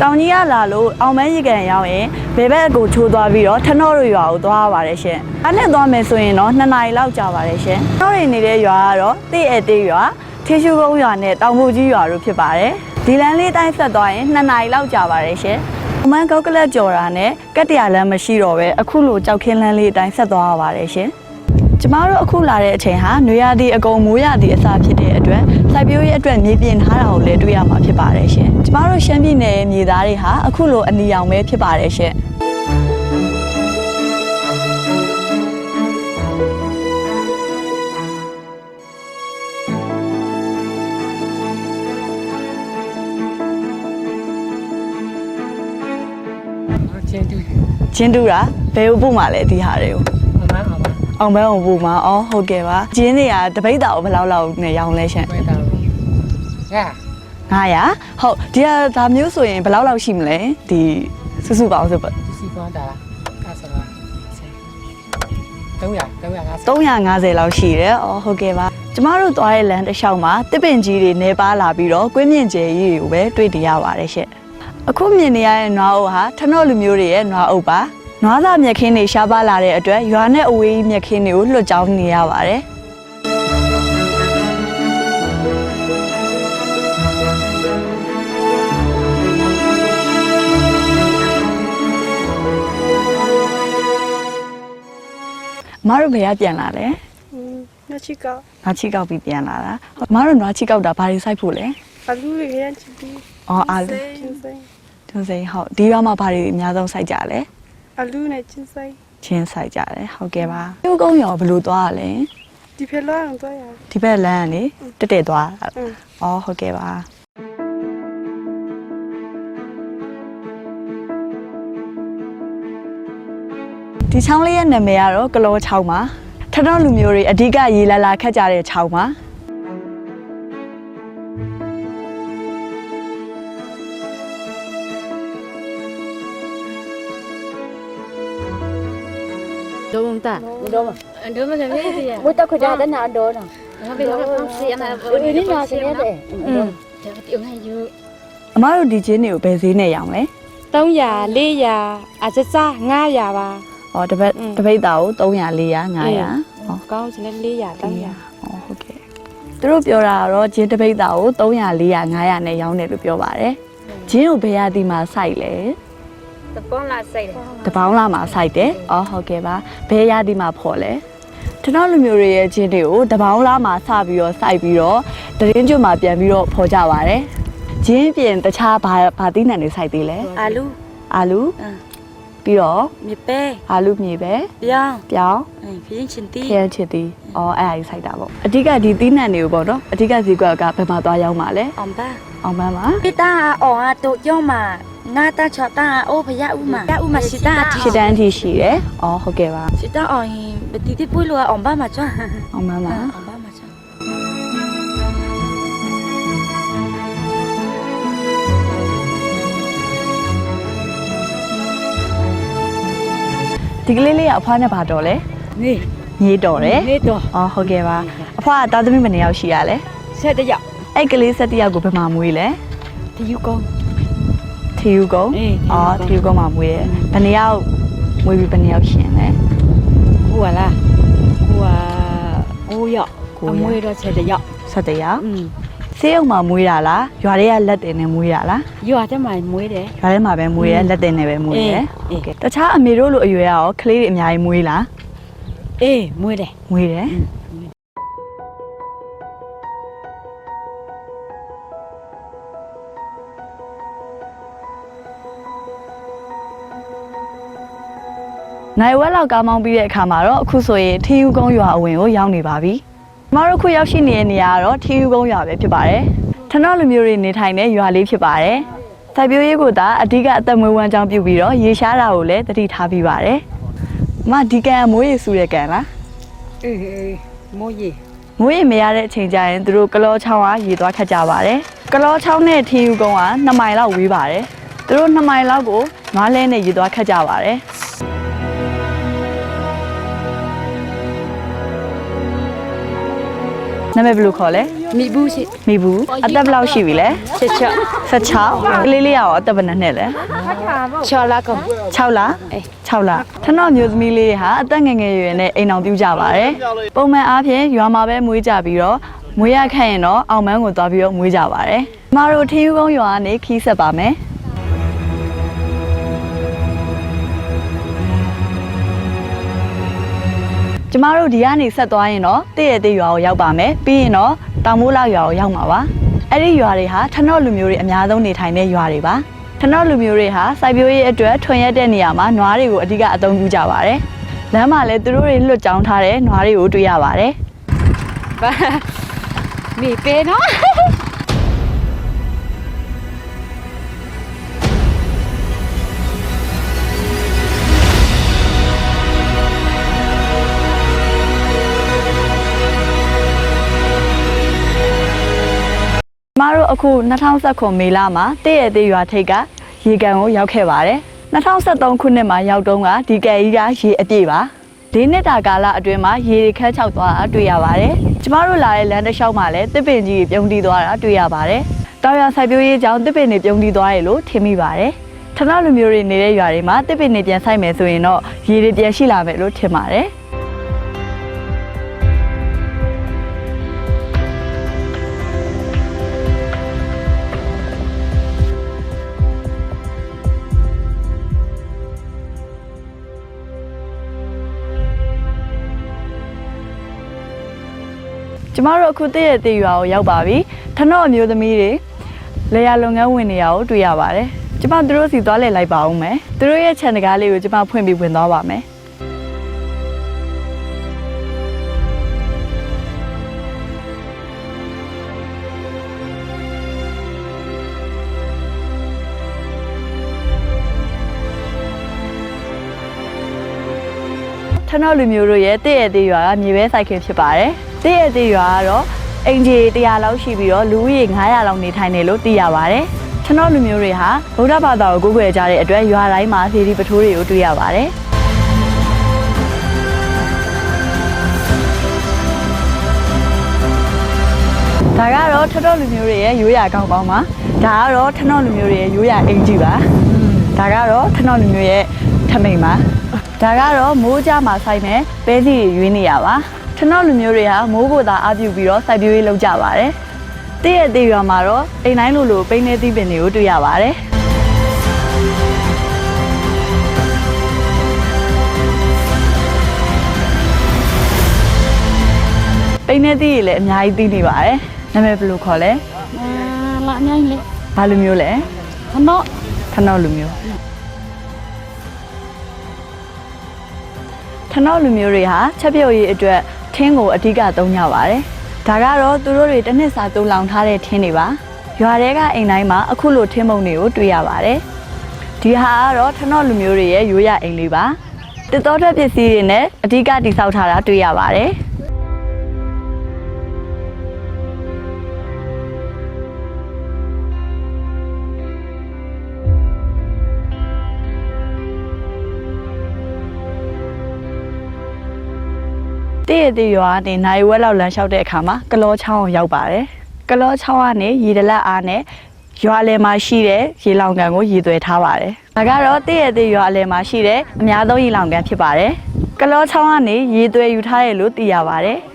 တောင်ကြီးကလာလို့အောင်မန်းရေကန်ရောက်ရင်ဘယ်ဘက်ကိုချိုးသွားပြီးတော့ထနော့တို့ရွာကိုသွားရပါတယ်ရှင်။အဲ့နဲ့သွားမယ်ဆိုရင်တော့2နာရီလောက်ကြာပါတယ်ရှင်။ထနော့တွေနေတဲ့ရွာကတော့တိအဲတေးရွာထေရှုကုန်းရွာနဲ့တောင်မူကြီးရွာတို့ဖြစ်ပါတယ်။ဒီလမ်းလေးတိုင်းဆက်သွားရင်2နာရီလောက်ကြာပါတယ်ရှင်။အမန်ကောက်ကလတ်ကြော်တာနဲ့ကက်တရာလမ်းမရှိတော့ပဲအခုလိုကြောက်ခင်းလမ်းလေးအတိုင်းဆက်သွားရပါတယ်ရှင်။ကျမတို့အခုလာတဲ့အချိန်ဟာနွေရာသီအကုန်မိုးရာသီအစဖြစ်တဲ့အတွက်စိုက်ပျိုးရေးအတွက်မြေပြင်ထားတာကိုလည်းတွေ့ရမှာဖြစ်ပါတယ်ရှင်။ကျ မတို့ရှမ်းပြည်နယ်ရဲ့မြေသားတွေဟာအခုလိုအနီရောင်ပဲဖြစ်ပါတယ်ရှင်။ချင်းတူချင်းတူတာဘယ်ကိုပို့မှလဲဒီဟာတွေကိုအမအမအောင်မဲအောင်ပို့မှာအော်ဟုတ်ကဲ့ပါချင်းတွေကတပိတ်တာကိုဘယ်လောက်လောက်နဲ့ရောင်းလဲရှင်ပဲတာရ 900ဟုတ်ဒီကဒါမျိုးဆိုရင်ဘယ်လောက်လောက်ရှိမလဲဒီစုစုပေါင်းဆိုပါစီကွန်တာအဲ့ဆိုတော့300 350 350လောက်ရှိတယ်အော်ဟုတ်ကဲ့ပါကျမတို့သွားတဲ့လမ်းတစ်လျှောက်မှာတစ်ပင်ကြီးတွေနေပါလာပြီးတော့ကွင်းမြင့်ကျယ်ကြီးတွေကိုပဲတွေ့တရပါတယ်ရှင့်အခုမြင်နေရတဲ့နွားအုပ်ဟာထနော့လူမျိုးတွေရဲ့နွားအုပ်ပါနွားသားမြက်ခင်းတွေရှားပါလာတဲ့အတွက်ရွာနဲ့အဝေးကြီးမြက်ခင်းတွေကိုလွှတ်ကြောင်းနေရပါတယ် မတို့ဘယ်ကပြန်လာလဲနွားချီကောက်နွားချီကောက်ပြီးပြန်လာတာမတို့နွားချီကောက်တာဘာတွေစိုက်ဖို့လဲအာလူတွေခရမ်းချီပြီးအော်အာလူချင်းစိချင်းစိဟုတ်ဒီရွာမှာဘာတွေအများဆုံးစိုက်ကြလဲအာလူနဲ့ချင်းစိချင်းစိုက်ကြတယ်ဟုတ်ကဲ့ပါပြုတ်ကုန်းရောဘယ်လိုသွားရလဲဒီဖက်လမ်းအောင်သွားရဒီဖက်လမ်းကလေတက်တက်သွားအော်ဟုတ်ကဲ့ပါ ဒီချောင်းလေးရဲ့နာမည်ကတော့ကလောချောင်းပါထထောလူမျိုးတွေအဓိကရေလာလာခတ်ကြတဲ့ချောင်းပါ đông ta Đâu mà? đông mà cái gì à Mới tao khởi ra đến nào đó nào. nó bị nó không xì mà Ừ, đến nào thì nghe đấy. Ừ. tiểu này dữ အမားတို့ဒီချင်းတွေကိုဘယ်ဈေးနဲ့ရောင်းလဲ300 400အစစ900ပါ။ အော်တပတ်อืมတပိတ်တာကို300 400 500ဟောကောင်းစလဲ400 300ဟောဟုတ်ကဲ့။သူတို့ပြောတာကတော့ဂျင်းတပိတ်တာကို300 400 500နဲ့ရောင်းတယ်လို့ပြောပါတယ်။ဂျင်းကိုဘယ်ရသည်မှာစိုက်လဲ tập con là xây đấy ။တပေါင်းလာမှာစိုက်တယ်။အော်ဟုတ်ကဲ့ပါ။ဘယ်ရသည်မှာဖော်လဲ။ကျွန်တော်လူမျိုးတွေရဲ့ဂျင်းတွေကိုတပေါင်းလာမှာစပြီးတော့စိုက်ပြီးတော့တရင်ကျွတ်မှာပြန်ပြီးတော့ဖော်ကြပါတယ်။ဂျင်းပြင်တခြားဘာဘာသီးနှံတွေစိုက်သေးလဲ Alo, ။အာလူ ừ. ပြီးတော့ mì pe, အာလူမြေပဲ biang, ပြောင်း ừ, phía trên ခ tí. ရမ်းချစ်သည်။အော်အဲ့အကြီးစိုက်တာပေါ့။အဓိကဒီသီးနှံတွေကိုပေါ့နော်။အဓိကဈေးကွက်ကဘယ်မှာသွားရောက်မှာလဲ Ông ba. ။အောင်ပန်းမှာ Cái ta ở tổ cho mà. Nga ta cho ta ô phải ya u mà. Ya u mà si ta ရှစ်တန်းအထိရှိတယ်။အော်ဟုတ်ကဲ့ပါ Si ta ở bị tí tí bui lùa ông ba mà cho. ။အောင်ပန်းမှာ Ông ba mà cho. ဒီကလေးလေးကအဖွားနဲ့ပါတော့လဲ Nè, မြေးတော်တယ် nè to. ။အော်ဟုတ်ကဲ့ပါ။အဖွားကသားသမီးမနေရောက်ရှိရလဲ Xe ta dọc. ။အဲ့ကလေး၁၁ယောက်ကိုဘယ်မှာမွေးလဲ Thì yêu con. ။ထီယူကုန်းအေး။အော်ထီယူကုန်းမှာမွေးတယ်။ဘယ်နှစ်ယောက်မွေးပြီးဘယ်နှစ်ယောက်ရှင်လဲ Ủa là. Ủa. Ô dọc. Cô Ông dọc. mua ra xe ta dọc. ။၁၁ယောက် Ừ. ။ ဆေးရုံမှာမွေးတာလားရွာတွေကလက်တင်နဲ့မွေးတာလားရွာထဲမှာမွေးတယ်ရွာထဲမှာပဲမွေးရလက်တင်နဲ့ပဲမွေးရအေးတခြားအမေတို့လိုအရွယ်ရောကလေးတွေအများကြီးမွေးလားအေးမွေးတယ်မွေးတယ်နိုင်ဝက်လောက်ကားမောင်းပြီးတဲ့အခါမှာတော့အခုဆိုရင်ထီယူကုန်းရွာအဝင်ကိုရောက်နေပါပြီ။ မတို့ခုရောက်ရှိနေတဲ့နေရာကတော့ထီယူကုန်းရွာပဲဖြစ်ပါတယ်။ထနော့လူမျိုးတွေနေထိုင်တဲ့ရွာလေးဖြစ်ပါတယ်။စိုက်ပျိုးရေးကိုသာအဓိကအသက်မွေးဝမ်းကြောင်းပြုပြီးတော့ရေရှားတာကိုလည်းတတိထားပြီးပါတယ်။အမဒီကန်ကမိုးရေဆူတဲ့ကန်လား Ê, ê, muối gì? ။မိုးရေမရတဲ့အချိန်ကျရင်သူတို့ကလောချောင်းကရေသွားခတ်ကြပါတယ်။ကလောချောင်းနဲ့ထီယူကုန်းက2မိုင်လောက်ဝေးပါတယ်။သူတို့2မိုင်လောက်ကိုငားလဲနဲ့ရေသွားခတ်ကြပါတယ်။ နာမည်ဘယ်လိုခေါ်လဲမိဘူးရှိမိဘူးအသက်ဘယ်လောက်ရှိပြီလဲချက်ချက်16ကလေးလေးရောအသက်ဘယ်နှစ်နှစ်လဲချော်လာကောင်6လ6လထနော့မျိုးသမီးလေးတွေဟာအသက်ငယ်ငယ်ရွယ်ရွယ်နဲ့အိမ်အောင်ပြုကြပါတယ်ပုံမှန်အားဖြင့်ရွာမှာပဲမွေးကြပြီးတော့မွေးရခန့်ရင်တော့အောင်မန်းကိုသွားပြီးတော့မွေးကြပါတယ်ကျမတို့ထင်းယူကုန်းရွာကနေခီးဆက်ပါမယ် ကျမတို့ဒီကနေဆက်သွားရင်တော့တည့်ရတဲ့ရွာကိုရောက်ပါမယ်ပြီးရင်တော့တောင်မိုးလောက်ရွာကိုရောက်မှာပါအဲ့ဒီရွာတွေဟာထနော့လူမျိုးတွေအများဆုံးနေထိုင်တဲ့ရွာတွေပါထနော့လူမျိုးတွေဟာစိုက်ပျိုးရေးအတွက်ထွန်ရက်တဲ့နေရာမှာနွားတွေကိုအဓိကအသုံးပြုကြပါတယ်လမ်းမှာလည်းသူတို့တွေလွတ်ကြောင်းထားတဲ့နွားတွေကိုတွေ့ရပါတယ်ဘာမိပဲနော် မတို့အခု2019မေလမှာတည့်ရတဲ့ရွာထိပ်ကရေကန်ကိုရောက်ခဲ့ပါတယ်2023ခုနှစ်မှာရောက်တုန်းကဒီကယ်ကြီးကရေအပြည့်ပါ၄နှစ်တာကာလအတွင်းမှာရေတွေခန်းချောက်သွားတာတွေ့ရပါတယ်ကျမတို့လာတဲ့လမ်းတစ်လျှောက်မှာလည်းတစ်ပင်ကြီးတွေပြုံးတီးသွားတာတွေ့ရပါတယ်တောင်ရစိုက်ပျိုးရေးကြောင့်တစ်ပင်တွေပြုံးတီးသွားတယ်လို့ထင်မိပါတယ်ထဏလူမျိုးတွေနေတဲ့ရွာတွေမှာတစ်ပင်တွေပြန်ဆိုင်မယ်ဆိုရင်တော့ရေတွေပြန်ရှိလာမယ်လို့ထင်ပါတယ် မတို့အခုတည့်ရတဲ့ရွာကိုရောက်ပါပြီထနော့အမျိုးသမီးတွေလေယာလုပ်ငန်းဝင်နေရကိုတွေ့ရပါတယ်ကျမတို့စီသွားလည်လိုက်ပါဦးမယ်သူတို့ရဲ့ခြံတကားလေးကိုကျမဖွင့်ပြီးဝင်သွားပါမယ်ထနော့လူမျိုးတို့ရဲ့တည့်ရတဲ့ရွာကမြေပဲစိုက်ခင်းဖြစ်ပါတယ် တည့်ရတဲ့ရွာကတော့အင်ဂျီ100လောက်ရှိပြီးတော့လူဦးရေ900လောက်နေထိုင်နေလို့သိရပါတယ်ထနော့လူမျိုးတွေဟာဗုဒ္ဓဘာသာကိုကိုးကွယ်ကြတဲ့အတွက်ရွာတိုင်းမှာသေဒီပထိုးတွေကိုတွေ့ရပါတယ်ဒါကတော့ထနော့လူမျိုးတွေရဲ့ရိုးရာကောင်းကောင်းပါဒါကတော့ထနော့လူမျိုးတွေရဲ့ရိုးရာအင်ဂျီပါဒါကတော့ထနော့လူမျိုးရဲ့ထမိန်ပါဒါကတော့မိုးကြမှာစိုက်မယ်ပဲစီတွေရွေးနေရပါ ထနော့လူမျိုးတွေဟာမိုးကိုသာအပြုပြီးတော့စိုက်ပျိုးရေးလုပ်ကြပါတယ်တည့်ရတဲ့ရွာမှာတော့အိမ်တိုင်းလိုလိုပိန်းနေသီးပင်တွေကိုတွေ့ရပါတယ်ပိန်းနေသီးတွေလည်းအများကြီးသိနေပါတယ်နာမည်ဘယ်လိုခေါ်လဲအာလာညိုင်းလေဘာလူမျိုးလဲခနော့ထနော့လူမျိုးထနော့လူမျိုးတွေဟာချက်ပြုတ်ရေးအတွက် ထင်းကိုအဓိကသုံးကြပါတယ်။ဒါကတော့သူတို့တွေတစ်နှစ်စာတူလောင်ထားတဲ့ထင်းတွေပါ။ရွာထဲကအိမ်တိုင်းမှာအခုလိုထင်းပုံတွေကိုတွေ့ရပါတယ်။ဒီဟာကတော့ထနော့လူမျိုးတွေရဲ့ရိုးရာအိမ်လေးပါ။တစ်တော်ထွက်ပစ္စည်းတွေနဲ့အဓိကတိစောက်ထားတာတွေ့ရပါတယ်။ တည့်ရတဲ့ရွာကနေနိုင်ဝက်လောက်လမ်းလျှောက်တဲ့အခါမှာကလောချောင်းကိုရောက်ပါတယ်။ကလောချောင်းကနေရေဒလက်အားနဲ့ရွာလယ်မှာရှိတဲ့ရေလောင်ကန်ကိုရေသွဲထားပါတယ်။ဒါကတော့တည့်ရတဲ့ရွာလယ်မှာရှိတဲ့အများဆုံးရေလောင်ကန်ဖြစ်ပါတယ်။ကလောချောင်းကနေရေသွဲယူထားရလို့သိရပါတယ်။